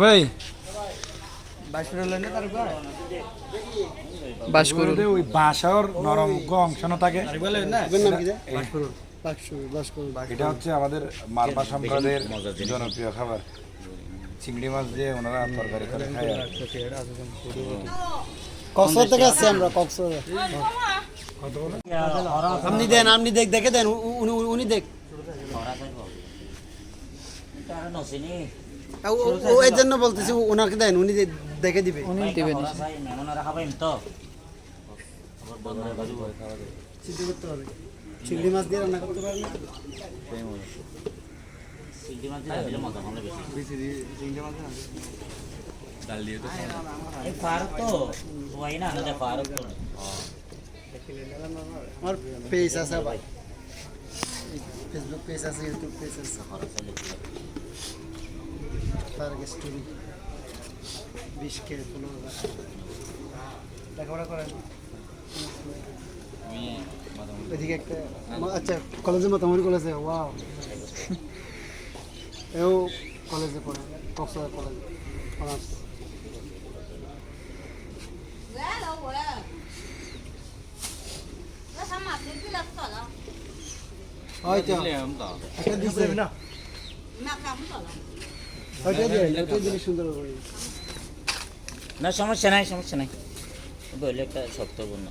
ভাই। বাস করুন ওই বাসার নরম অংশ না থাকে এটা হচ্ছে আমাদের মালপা সম্প্রদায়ের জনপ্রিয় খাবার। চিংড়ি মাছ দিয়ে ওনারা তরকারি করে খায় আর কি। কক্সবাজার থেকে আসছি আমরা কক্সবাজার। আপনি দেন আপনি দেখ দেখে দেন উনি উনি দেখ। ও- এর জন্য বলতেছি ওনাকে দেন উনি দেখে দিবে। উনি দিবেন সিদ্ধ করতে হবে। চিংড়ি মাছ দিয়ে রান্না করতে পারবেন ফারুক তো ওই না না ফারুক তো আমার পেজ আছে ভাই। ফেসবুক পেজ আছে ইউটিউব পেজ আছে। তার স্টোরি বিশ কে পনেরো লেখাপড়া করেন? এদিকে একটা আচ্ছা কলেজে মাতামারি কলেজে ওয়াও এও কলেজে পড়ে কক্সবাজার কলেজে অনার্স হয়তো। একটা দিছে। হয়তো না সমস্যা নাই সমস্যা নাই। বললে একটা শক্তপূর্ণ